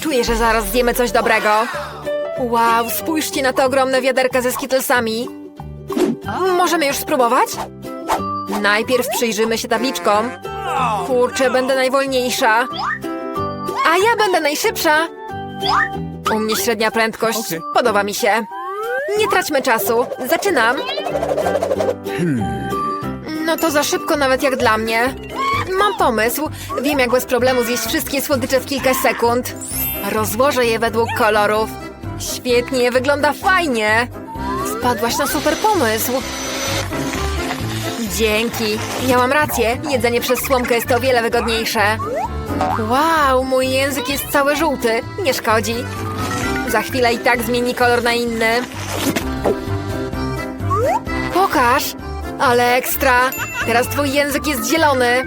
Czuję, że zaraz zjemy coś dobrego. Wow, spójrzcie na te ogromne wiaderka ze skittlesami. Możemy już spróbować? Najpierw przyjrzymy się tabliczkom. Kurczę, będę najwolniejsza. A ja będę najszybsza. U mnie średnia prędkość. Podoba mi się. Nie traćmy czasu. Zaczynam. No to za szybko nawet jak dla mnie. Mam pomysł. Wiem jak bez problemu zjeść wszystkie słodycze w kilka sekund. Rozłożę je według kolorów. Świetnie, wygląda fajnie. Wpadłaś na super pomysł. Dzięki. Miałam rację. Jedzenie przez słomkę jest o wiele wygodniejsze. Wow, mój język jest cały żółty. Nie szkodzi. Za chwilę i tak zmieni kolor na inny. Pokaż! Ale ekstra! Teraz twój język jest zielony.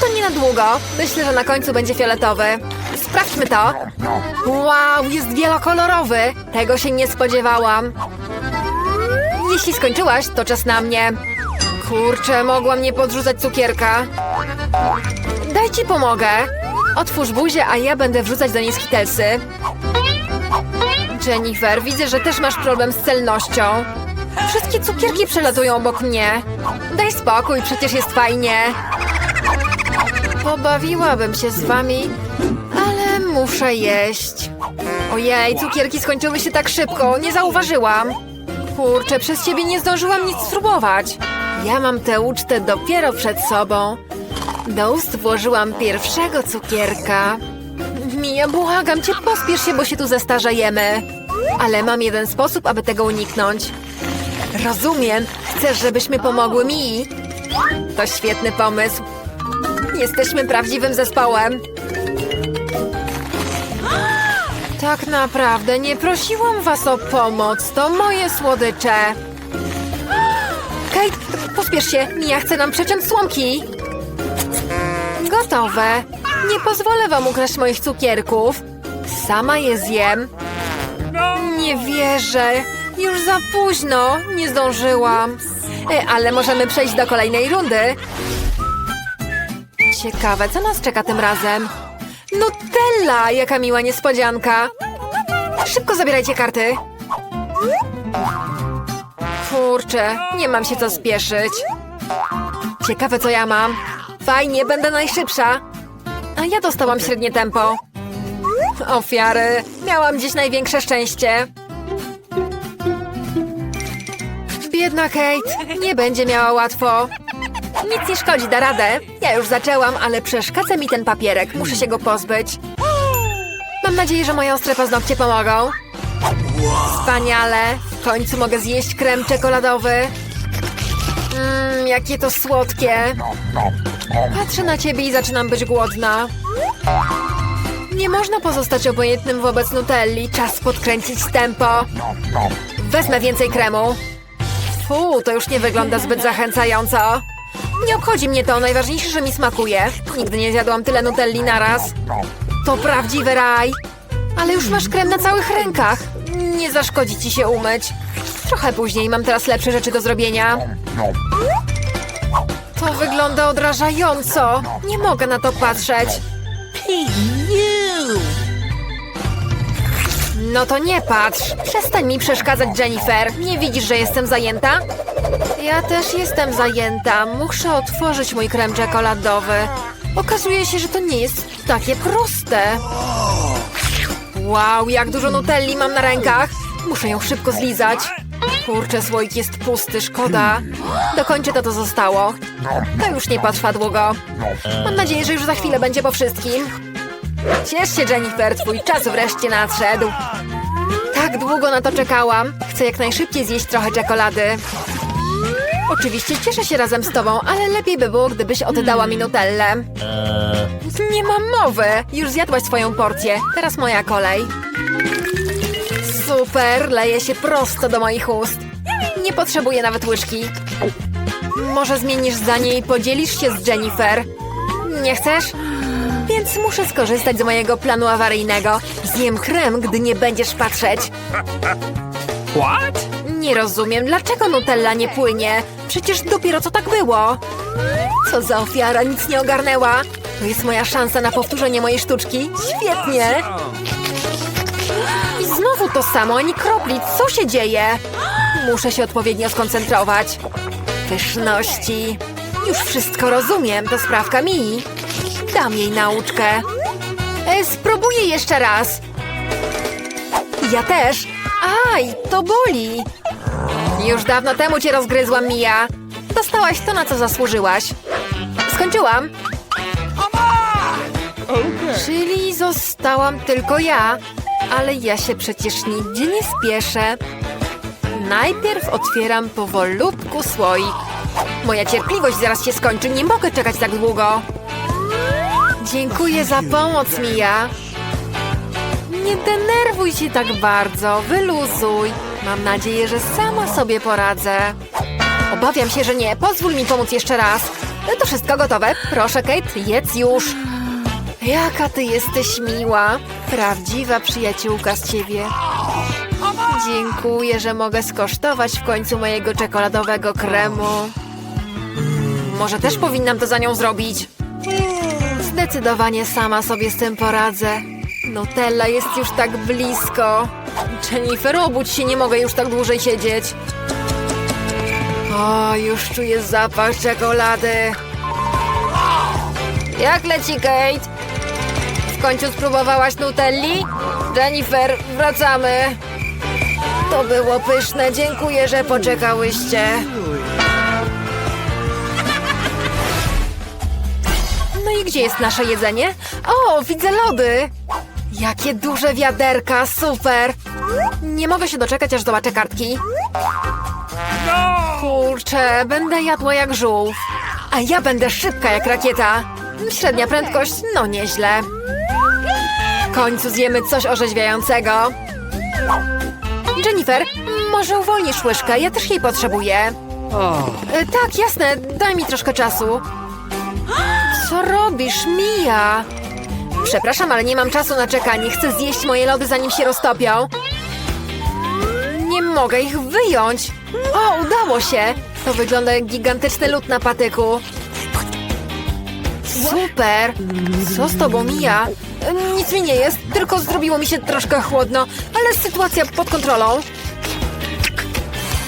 To nie na długo. Myślę, że na końcu będzie fioletowy. Sprawdźmy to. Wow, jest wielokolorowy. Tego się nie spodziewałam. Jeśli skończyłaś, to czas na mnie. Kurczę, mogłam nie podrzucać cukierka. Daj ci pomogę. Otwórz buzię, a ja będę wrzucać do niej skitelsy. Jennifer, widzę, że też masz problem z celnością. Wszystkie cukierki przelatują obok mnie. Daj spokój, przecież jest fajnie. Pobawiłabym się z wami, muszę jeść. Ojej, cukierki skończyły się tak szybko, nie zauważyłam. Kurczę, przez ciebie nie zdążyłam nic spróbować. Ja mam tę ucztę dopiero przed sobą. Do ust włożyłam pierwszego cukierka. Mija, błagam cię, pospiesz się, bo się tu zestarzejemy. Ale mam jeden sposób, aby tego uniknąć. Rozumiem. Chcesz, żebyśmy pomogły mi? To świetny pomysł. Jesteśmy prawdziwym zespołem. Tak naprawdę nie prosiłam was o pomoc. To moje słodycze. Kate, pospiesz się. Mia chce nam przeciąć słomki. Gotowe. Nie pozwolę wam ukraść moich cukierków. Sama je zjem. Nie wierzę. Już za późno. Nie zdążyłam. E, ale możemy przejść do kolejnej rundy. Ciekawe, co nas czeka tym razem? Nutella! Jaka miła niespodzianka. Szybko zabierajcie karty. Kurczę, nie mam się co spieszyć. Ciekawe, co ja mam. Fajnie, będę najszybsza. A ja dostałam średnie tempo. Ofiary. Miałam dziś największe szczęście. Biedna Kate. Nie będzie miała łatwo. Nic nie szkodzi, da radę. Ja już zaczęłam, ale przeszkadza mi ten papierek. Muszę się go pozbyć. Mam nadzieję, że moje ostre paznokcie pomogą. Wspaniale. W końcu mogę zjeść krem czekoladowy. Mmm, jakie to słodkie. Patrzę na ciebie i zaczynam być głodna. Nie można pozostać obojętnym wobec Nutelli. Czas podkręcić tempo. Wezmę więcej kremu. Fu, to już nie wygląda zbyt zachęcająco. Nie obchodzi mnie to, najważniejsze, że mi smakuje. Nigdy nie zjadłam tyle Nutelli naraz. To prawdziwy raj. Ale już masz krem na całych rękach. Nie zaszkodzi ci się umyć. Trochę później, mam teraz lepsze rzeczy do zrobienia. To wygląda odrażająco. Nie mogę na to patrzeć. No to nie patrz. Przestań mi przeszkadzać, Jennifer. Nie widzisz, że jestem zajęta? Ja też jestem zajęta. Muszę otworzyć mój krem czekoladowy. Okazuje się, że to nie jest takie proste. Wow, jak dużo nutelli mam na rękach. Muszę ją szybko zlizać. Kurczę, słoik jest pusty, szkoda. Dokończę to, co zostało. To już nie potrwa długo. Mam nadzieję, że już za chwilę będzie po wszystkim. Ciesz się, Jennifer, twój czas wreszcie nadszedł. Tak długo na to czekałam. Chcę jak najszybciej zjeść trochę czekolady. Oczywiście cieszę się razem z tobą, ale lepiej by było, gdybyś oddała mi nutellę. Nie mam mowy. Już zjadłaś swoją porcję. Teraz moja kolej. Super, leje się prosto do moich ust. Nie potrzebuję nawet łyżki. Może zmienisz zdanie i podzielisz się z Jennifer? Nie chcesz? Więc muszę skorzystać z mojego planu awaryjnego. Zjem krem, gdy nie będziesz patrzeć. What? Nie rozumiem, dlaczego Nutella nie płynie? Przecież dopiero co tak było. Co za ofiara, nic nie ogarnęła. To jest moja szansa na powtórzenie mojej sztuczki. Świetnie! I znowu to samo, ani kropli. Co się dzieje? Muszę się odpowiednio skoncentrować. Pyszności. Już wszystko rozumiem, to sprawka mi. Dam jej nauczkę. E, spróbuję jeszcze raz. Ja też. Aj, to boli. Już dawno temu cię rozgryzłam, Mia. Dostałaś to, na co zasłużyłaś. Skończyłam. Czyli zostałam tylko ja. Ale ja się przecież nigdzie nie spieszę. Najpierw otwieram powolutku słoik. Moja cierpliwość zaraz się skończy, nie mogę czekać tak długo. Dziękuję za pomoc, Mia. Nie denerwuj się tak bardzo, wyluzuj. Mam nadzieję, że sama sobie poradzę. Obawiam się, że nie. Pozwól mi pomóc jeszcze raz. To wszystko gotowe. Proszę, Kate, jedz już. Jaka ty jesteś miła. Prawdziwa przyjaciółka z ciebie. Dziękuję, że mogę skosztować w końcu mojego czekoladowego kremu. Może też powinnam to za nią zrobić. Zdecydowanie sama sobie z tym poradzę. Nutella jest już tak blisko. Jennifer, obudź się, nie mogę już tak dłużej siedzieć. O, już czuję zapach czekolady. Jak leci, Kate? W końcu spróbowałaś Nutelli? Jennifer, wracamy. To było pyszne, dziękuję, że poczekałyście. I gdzie jest nasze jedzenie? O, widzę lody! Jakie duże wiaderka, super! Nie mogę się doczekać, aż zobaczę kartki. Kurczę, będę jadła jak żółw. A ja będę szybka jak rakieta. Średnia prędkość, no nieźle. W końcu zjemy coś orzeźwiającego. Jennifer, może uwolnisz łyżkę? Ja też jej potrzebuję. E, tak, jasne, daj mi troszkę czasu. Co robisz, Mia? Przepraszam, ale nie mam czasu na czekanie. Chcę zjeść moje lody, zanim się roztopią. Nie mogę ich wyjąć. O, udało się. To wygląda jak gigantyczny lód na patyku. Super. Co z tobą, Mia? E, Nic mi nie jest, tylko zrobiło mi się troszkę chłodno, ale sytuacja pod kontrolą.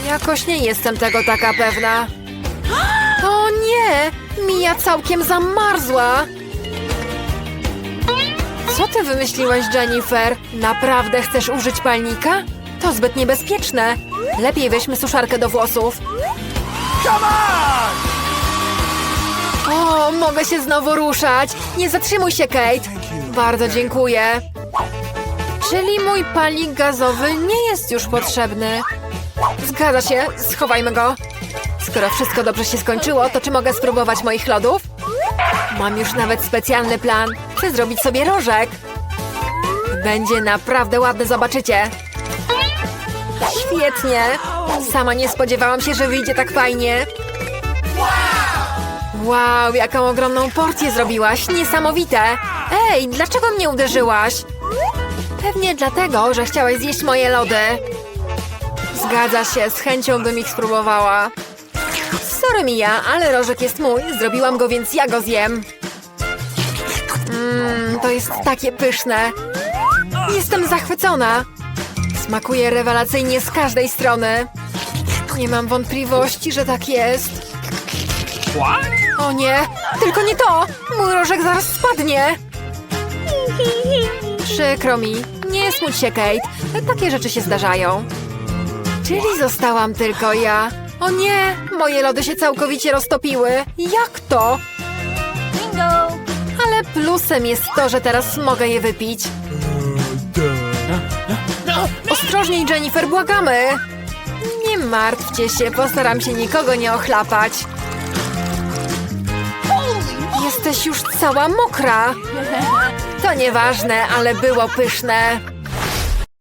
Jakoś nie jestem tego taka pewna. O nie! Mia całkiem zamarzła! Co ty wymyśliłaś, Jennifer? Naprawdę chcesz użyć palnika? To zbyt niebezpieczne. Lepiej weźmy suszarkę do włosów. O, mogę się znowu ruszać. Nie zatrzymuj się, Kate. Bardzo dziękuję. Czyli mój palnik gazowy nie jest już potrzebny. Zgadza się, schowajmy go. Skoro wszystko dobrze się skończyło, to czy mogę spróbować moich lodów? Mam już nawet specjalny plan. Chcę zrobić sobie rożek. Będzie naprawdę ładny, zobaczycie. Świetnie. Sama nie spodziewałam się, że wyjdzie tak fajnie. Wow, jaką ogromną porcję zrobiłaś. Niesamowite. Ej, dlaczego mnie uderzyłaś? Pewnie dlatego, że chciałaś zjeść moje lody. Zgadza się, z chęcią bym ich spróbowała. Sorry Mia, ale rożek jest mój. Zrobiłam go, więc ja go zjem. Mmm, to jest takie pyszne. Jestem zachwycona. Smakuje rewelacyjnie z każdej strony. Nie mam wątpliwości, że tak jest. O nie, tylko nie to! Mój rożek zaraz spadnie. Przykro mi. Nie smuć się, Kate. Takie rzeczy się zdarzają. Czyli zostałam tylko ja. O nie, moje lody się całkowicie roztopiły. Jak to? Ale plusem jest to, że teraz mogę je wypić. Ostrożniej, Jennifer, błagamy! Nie martwcie się, postaram się nikogo nie ochlapać. Jesteś już cała mokra. To nieważne, ale było pyszne.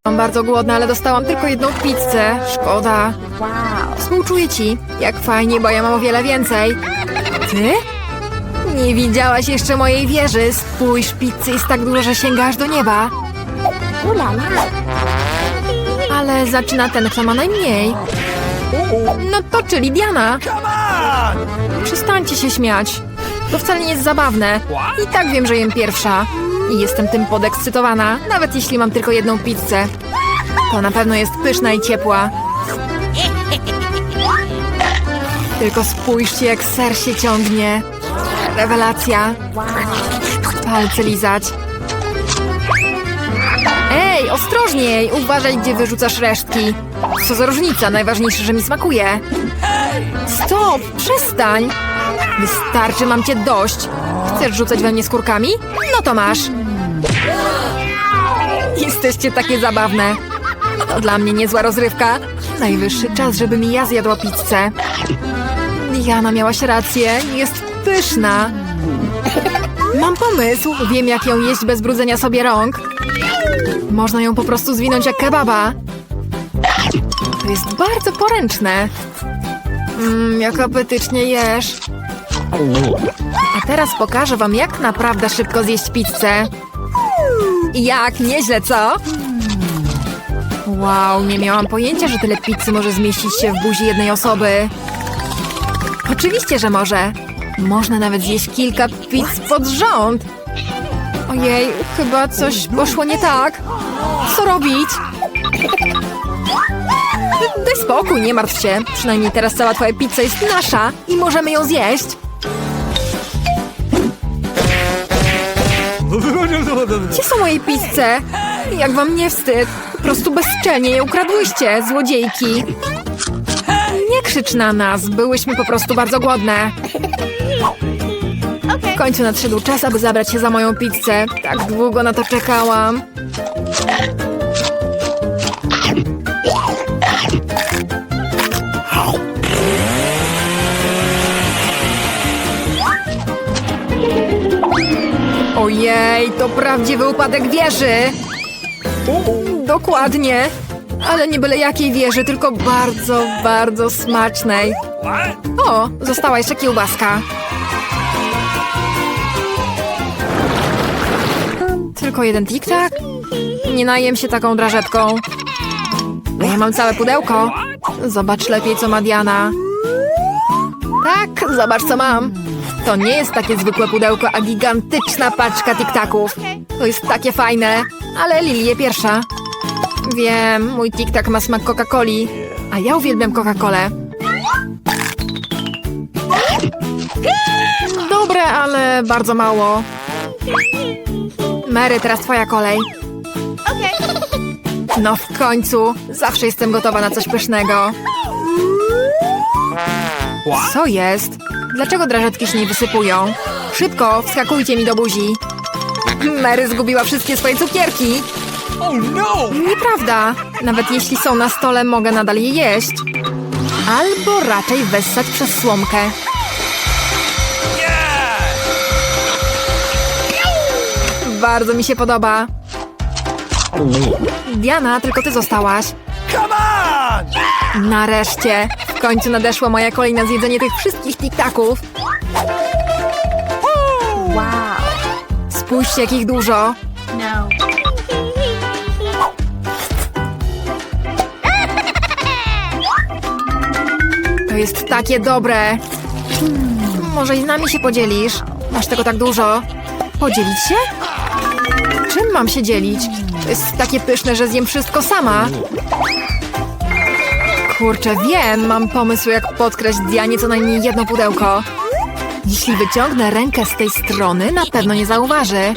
Mam bardzo głodna, ale dostałam tylko jedną pizzę. Szkoda. Współczuję ci. Jak fajnie, bo ja mam o wiele więcej. Ty? Nie widziałaś jeszcze mojej wieży. Spójrz, pizzy jest tak dużo, że sięga aż do nieba. Ale zaczyna ten, kto ma najmniej. No to czyli Diana. Przestańcie się śmiać. To wcale nie jest zabawne. I tak wiem, że jem pierwsza. I jestem tym podekscytowana, nawet jeśli mam tylko jedną pizzę. To na pewno jest pyszna i ciepła. Tylko spójrzcie, jak ser się ciągnie. Rewelacja. Palce lizać. Ej, ostrożniej! Uważaj, gdzie wyrzucasz resztki. Co za różnica, najważniejsze, że mi smakuje. Stop, przestań! Wystarczy, mam cię dość. Chcesz rzucać we mnie skórkami? No to masz. Jesteście takie zabawne. To dla mnie niezła rozrywka. Najwyższy czas, żebym ja zjadła pizzę. Diana, miałaś rację. Jest pyszna. Mam pomysł. Wiem, jak ją jeść bez brudzenia sobie rąk. Można ją po prostu zwinąć jak kebaba. To jest bardzo poręczne. Mmm, jak apetycznie jesz. A teraz pokażę wam, jak naprawdę szybko zjeść pizzę. Jak, nieźle, co? Wow, nie miałam pojęcia, że tyle pizzy może zmieścić się w buzi jednej osoby. Oczywiście, że może. Można nawet zjeść kilka pizz pod rząd. Ojej, chyba coś poszło nie tak. Co robić? Daj spokój, nie martw się. Przynajmniej teraz cała twoja pizza jest nasza i możemy ją zjeść. Gdzie są moje pizze? Jak wam nie wstyd? Po prostu bezczelnie je ukradłyście, złodziejki. Nie krzycz na nas, byłyśmy po prostu bardzo głodne. W końcu nadszedł czas, aby zabrać się za moją pizzę. Tak długo na to czekałam. Ojej, to prawdziwy upadek wieży! Dokładnie. Ale nie byle jakiej wieży, tylko bardzo, bardzo smacznej. O, została jeszcze kiełbaska. Tylko jeden tik-tak? Nie najem się taką drażetką. A ja mam całe pudełko. Zobacz lepiej, co ma Diana. Tak, zobacz, co mam. To nie jest takie zwykłe pudełko, a gigantyczna paczka tiktaków. To jest takie fajne, ale Lilię pierwsza. Wiem, mój tiktak ma smak Coca-Coli, a ja uwielbiam Coca-Colę. Dobre, ale bardzo mało. Mary, teraz twoja kolej. No w końcu, zawsze jestem gotowa na coś pysznego. Co jest? Dlaczego drażetki się nie wysypują? Szybko, wskakujcie mi do buzi. Mary zgubiła wszystkie swoje cukierki. Oh no! Nieprawda. Nawet jeśli są na stole, mogę nadal je jeść. Albo raczej wessać przez słomkę. Yeah! Bardzo mi się podoba. Diana, tylko ty zostałaś. Come on! Nareszcie. W końcu nadeszła moja kolej na zjedzenie tych wszystkich tiktaków. Wow. Spójrzcie, jakich dużo. No. To jest takie dobre. Może i z nami się podzielisz? Masz tego tak dużo. Podzielić się? Czym mam się dzielić? To jest takie pyszne, że zjem wszystko sama. Kurczę, wiem, mam pomysł, jak podkraść Dianie co najmniej jedno pudełko. Jeśli wyciągnę rękę z tej strony, na pewno nie zauważy.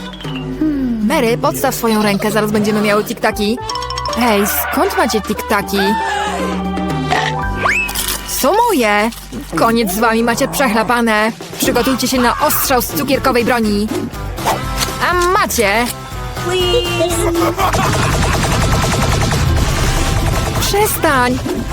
Mary, podstaw swoją rękę, zaraz będziemy miały tiktaki. Hej, skąd macie tiktaki? Są moje! Koniec z wami, macie przechlapane. Przygotujcie się na ostrzał z cukierkowej broni. A macie! Przestań!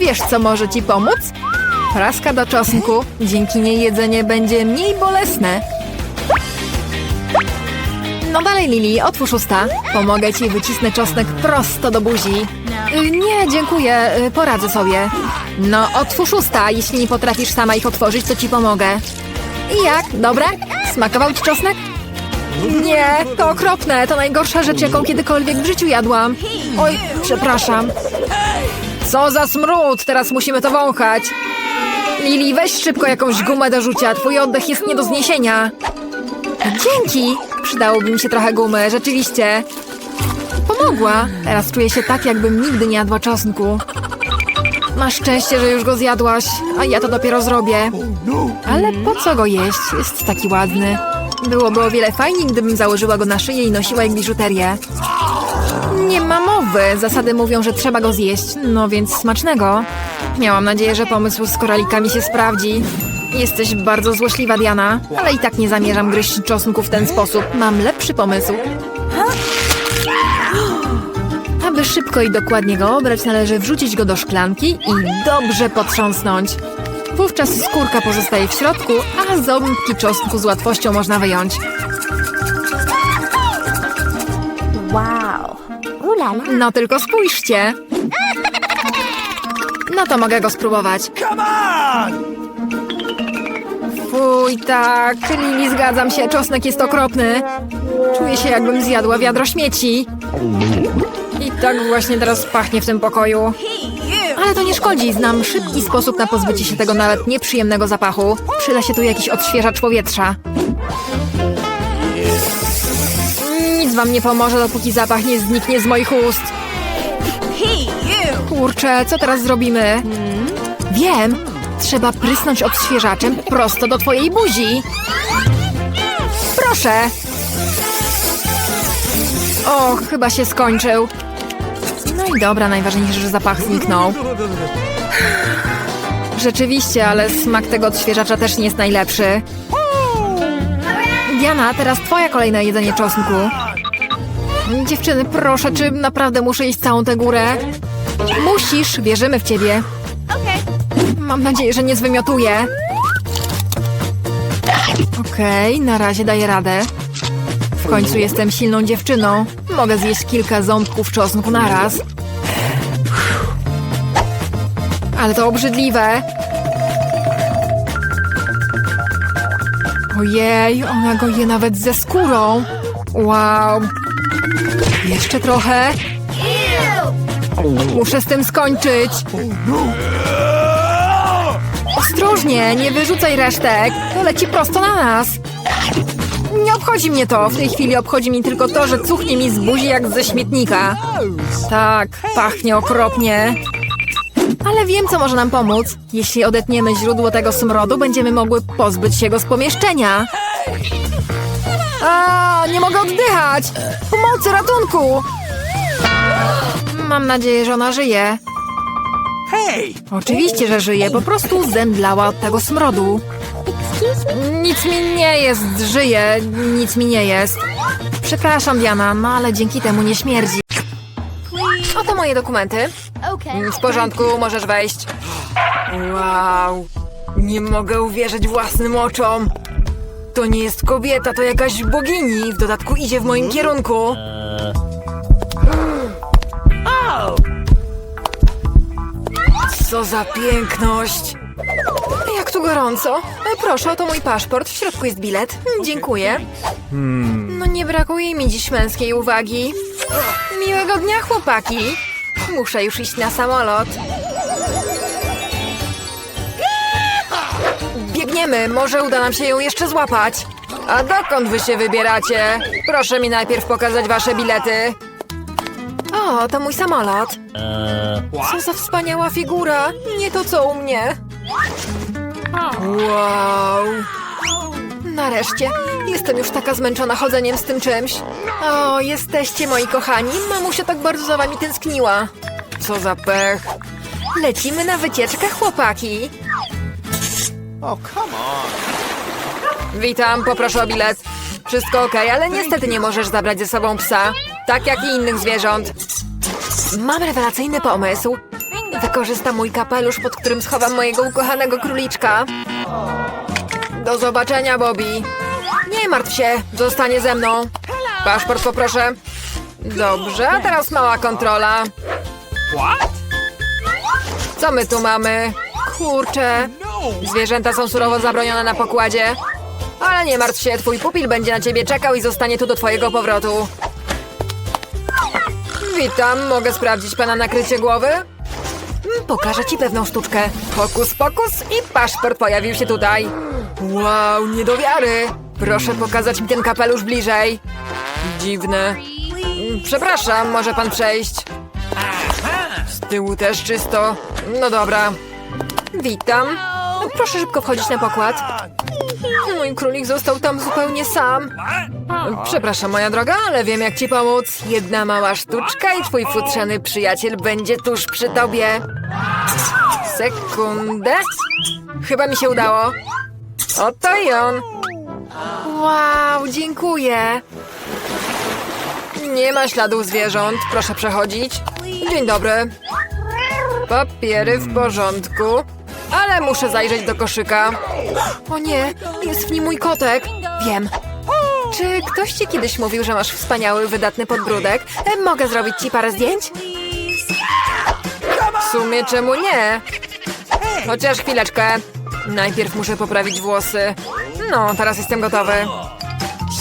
Wiesz, co może ci pomóc? Praska do czosnku. Dzięki niej jedzenie będzie mniej bolesne. No dalej, Lili, otwórz usta. Pomogę ci, wycisnę czosnek prosto do buzi. Y, nie, dziękuję, y, poradzę sobie. No, otwórz usta. Jeśli nie potrafisz sama ich otworzyć, to ci pomogę. I jak? Dobre? Smakował ci czosnek? Nie, to okropne. To najgorsza rzecz, jaką kiedykolwiek w życiu jadłam. Oj, przepraszam. Co za smród! Teraz musimy to wąchać. Lili, weź szybko jakąś gumę do rzucia. Twój oddech jest nie do zniesienia. Dzięki! Przydałoby mi się trochę gumy, rzeczywiście. Pomogła. Teraz czuję się tak, jakbym nigdy nie jadła czosnku. Masz szczęście, że już go zjadłaś, a ja to dopiero zrobię. Ale po co go jeść? Jest taki ładny. Byłoby o wiele fajniej, gdybym założyła go na szyję i nosiła jak biżuterię. Nie ma mowy. Zasady mówią, że trzeba go zjeść. No więc smacznego. Miałam nadzieję, że pomysł z koralikami się sprawdzi. Jesteś bardzo złośliwa, Diana, ale i tak nie zamierzam gryźć czosnku w ten sposób. Mam lepszy pomysł. Aby szybko i dokładnie go obrać, należy wrzucić go do szklanki i dobrze potrząsnąć. Wówczas skórka pozostaje w środku, a ząbki czosnku z łatwością można wyjąć. No tylko spójrzcie. No to mogę go spróbować. Come on! Fuj, tak. Lili, zgadzam się. Czosnek jest okropny. Czuję się, jakbym zjadła wiadro śmieci. I tak właśnie teraz pachnie w tym pokoju. Ale to nie szkodzi. Znam szybki sposób na pozbycie się tego nawet nieprzyjemnego zapachu. Przyda się tu jakiś odświeżacz powietrza. Wam nie pomoże, dopóki zapach nie zniknie z moich ust. Kurczę, co teraz zrobimy? Wiem! Trzeba prysnąć odświeżaczem prosto do twojej buzi. Proszę! O, chyba się skończył. No i dobra, najważniejsze, że zapach zniknął. Rzeczywiście, ale smak tego odświeżacza też nie jest najlepszy. Diana, teraz twoja kolejne jedzenie czosnku. Dziewczyny, proszę, czy naprawdę muszę iść całą tę górę? Musisz, wierzymy w ciebie. Mam nadzieję, że nie zwymiotuję. Okej, na razie daję radę. W końcu jestem silną dziewczyną. Mogę zjeść kilka ząbków czosnku naraz. Ale to obrzydliwe. Ojej, ona go je nawet ze skórą. Wow. Jeszcze trochę. Muszę z tym skończyć. Ostrożnie, nie wyrzucaj resztek. To leci prosto na nas. Nie obchodzi mnie to. W tej chwili obchodzi mnie tylko to, że cuchnie mi z buzi jak ze śmietnika. Tak, pachnie okropnie. Ale wiem, co może nam pomóc. Jeśli odetniemy źródło tego smrodu, będziemy mogły pozbyć się go z pomieszczenia. A, nie mogę oddychać! Pomocy, ratunku! Mam nadzieję, że ona żyje. Hey! Oczywiście, że żyje, po prostu zemdlała od tego smrodu. Nic mi nie jest, żyje, nic mi nie jest. Przepraszam, Diana, no ale dzięki temu nie śmierdzi. Oto moje dokumenty. W porządku, możesz wejść. Wow, nie mogę uwierzyć własnym oczom. To nie jest kobieta, to jakaś bogini. W dodatku idzie w moim kierunku. Co za piękność! Jak tu gorąco. E, Proszę, oto mój paszport. W środku jest bilet. Mm, Dziękuję. No nie brakuje mi dziś męskiej uwagi. Miłego dnia, chłopaki. Muszę już iść na samolot. Biegniemy, może uda nam się ją jeszcze złapać. A dokąd wy się wybieracie? Proszę mi najpierw pokazać wasze bilety. O, to mój samolot. Co za wspaniała figura. Nie to co u mnie. Wow. Nareszcie. Jestem już taka zmęczona chodzeniem z tym czymś. O, jesteście moi kochani. Mamusia tak bardzo za wami tęskniła. Co za pech. Lecimy na wycieczkę, chłopaki. Oh, come on. Witam, poproszę o bilet. Wszystko ok, ale niestety nie możesz zabrać ze sobą psa. Tak jak i innych zwierząt. Mam rewelacyjny pomysł. Wykorzystam mój kapelusz, pod którym schowam mojego ukochanego króliczka. Do zobaczenia, Bobby. Nie martw się, zostanie ze mną. Paszport poproszę. Dobrze, a teraz mała kontrola. What? Co my tu mamy? Kurczę. Zwierzęta są surowo zabronione na pokładzie. Ale nie martw się, twój pupil będzie na ciebie czekał i zostanie tu do twojego powrotu. Witam, mogę sprawdzić pana nakrycie głowy? Mm, Pokażę ci pewną sztuczkę. Pokus, pokus i paszport pojawił się tutaj. Wow, nie do wiary. Proszę pokazać mi ten kapelusz bliżej. Dziwne. Mm, Przepraszam, może pan przejść. Z tyłu też czysto. No dobra. Witam. Proszę szybko wchodzić na pokład. Mój królik został tam zupełnie sam. Przepraszam, moja droga, ale wiem jak ci pomóc. Jedna mała sztuczka i twój futrzany przyjaciel będzie tuż przy tobie. Sekundę. Chyba mi się udało. Oto i on. Wow, dziękuję. Nie ma śladów zwierząt. Proszę przechodzić. Dzień dobry. Papiery w porządku. Ale muszę zajrzeć do koszyka. O nie, jest w nim mój kotek. Wiem. Czy ktoś ci kiedyś mówił, że masz wspaniały, wydatny podbródek? E, Mogę zrobić ci parę zdjęć? W sumie czemu nie? Chociaż chwileczkę. Najpierw muszę poprawić włosy. No, teraz jestem gotowy.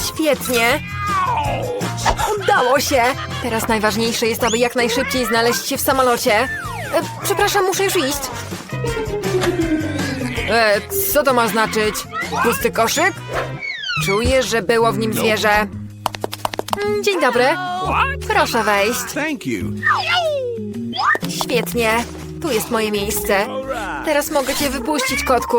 Świetnie. Udało się! Teraz najważniejsze jest, aby jak najszybciej znaleźć się w samolocie. E, przepraszam, muszę już iść. E, co to ma znaczyć? Pusty koszyk? Czuję, że było w nim zwierzę. Dzień dobry. Proszę wejść. Thank you. Świetnie. Tu jest moje miejsce. Teraz mogę cię wypuścić, kotku.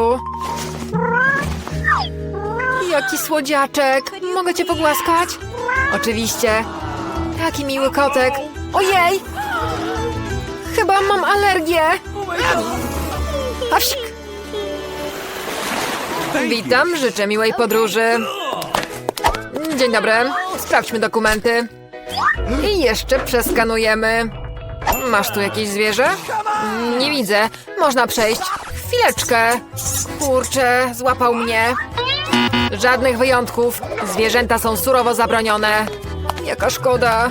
Jaki słodziaczek. Mogę cię pogłaskać? Oczywiście. Taki miły kotek. Ojej! Chyba mam alergię. Awsik. Witam, życzę miłej podróży. Dzień dobry. Sprawdźmy dokumenty. I jeszcze przeskanujemy. Masz tu jakieś zwierzę? Nie widzę. Można przejść. Chwileczkę. Kurczę, złapał mnie. Żadnych wyjątków. Zwierzęta są surowo zabronione. Jaka szkoda.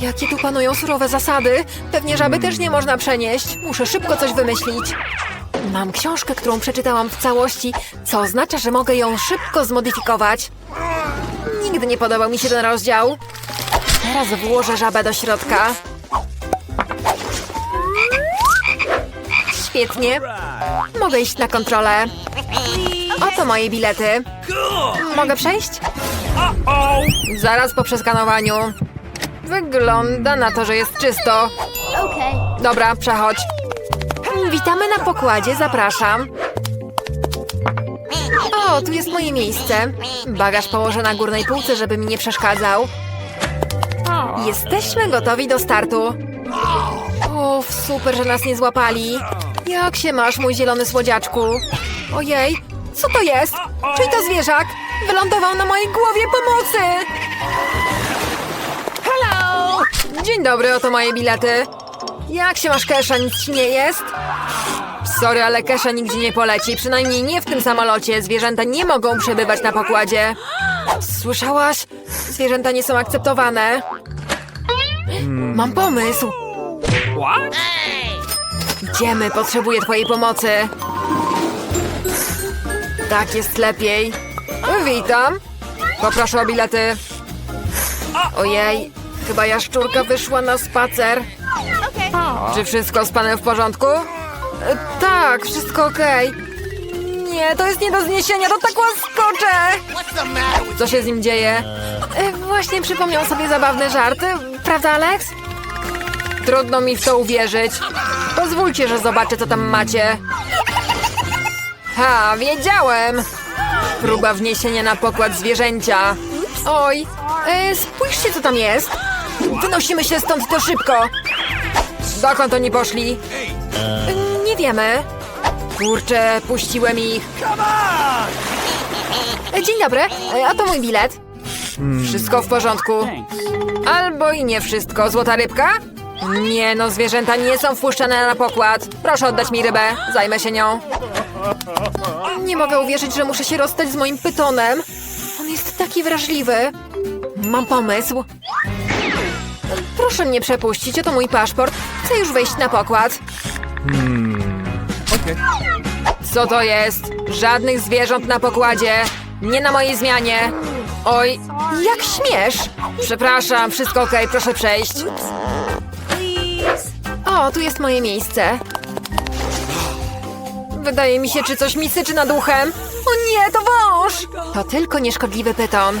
Jakie tu panują surowe zasady. Pewnie żaby też nie można przenieść. Muszę szybko coś wymyślić. Mam książkę, którą przeczytałam w całości, co oznacza, że mogę ją szybko zmodyfikować. Nigdy nie podobał mi się ten rozdział. Teraz włożę żabę do środka. Świetnie. Mogę iść na kontrolę. Oto moje bilety. Mogę przejść? Zaraz po przeskanowaniu. Wygląda na to, że jest czysto. Dobra, przechodź. Witamy na pokładzie, zapraszam. O, tu jest moje miejsce. Bagaż położę na górnej półce, żeby mi nie przeszkadzał. Jesteśmy gotowi do startu. Uff, super, że nas nie złapali. Jak się masz, mój zielony słodziaczku? Ojej, co to jest? Czyj to zwierzak? Wylądował na mojej głowie pomocy! Hello! Dzień dobry, oto moje bilety. Jak się masz, Kesha? Nic ci nie jest? Sorry, ale Kesha nigdzie nie poleci. Przynajmniej nie w tym samolocie. Zwierzęta nie mogą przebywać na pokładzie. Słyszałaś? Zwierzęta nie są akceptowane. Mam pomysł. what? Idziemy, potrzebuję twojej pomocy. Tak jest lepiej. Witam. Poproszę o bilety. Ojej, chyba jaszczurka wyszła na spacer. Czy wszystko z panem w porządku? Tak, wszystko okej. Nie, to jest nie do zniesienia, to tak łaskocze! Co się z nim dzieje? E, Właśnie przypomniał sobie zabawne żarty, prawda, Alex? Trudno mi w to uwierzyć. Pozwólcie, że zobaczę, co tam macie. Ha, wiedziałem! Próba wniesienia na pokład zwierzęcia. Oj, e, spójrzcie co tam jest. Wynosimy się stąd to szybko. Dokąd oni poszli? E, wiemy. Kurczę, puściłem ich. E, Dzień dobry, e, a to mój bilet. Wszystko w porządku. Albo i nie wszystko. Złota rybka? Nie no, zwierzęta nie są wpuszczane na pokład. Proszę oddać mi rybę, zajmę się nią. Nie mogę uwierzyć, że muszę się rozstać z moim pytonem. On jest taki wrażliwy. Mam pomysł. Proszę mnie przepuścić, oto mój paszport. Chcę już wejść na pokład. Co to jest? Żadnych zwierząt na pokładzie. Nie na mojej zmianie. Oj, jak śmiesz? Przepraszam, wszystko okej, proszę przejść. O, tu jest moje miejsce. Wydaje mi się, czy coś mi syczy nad uchem. O nie, to wąż! To tylko nieszkodliwy pyton.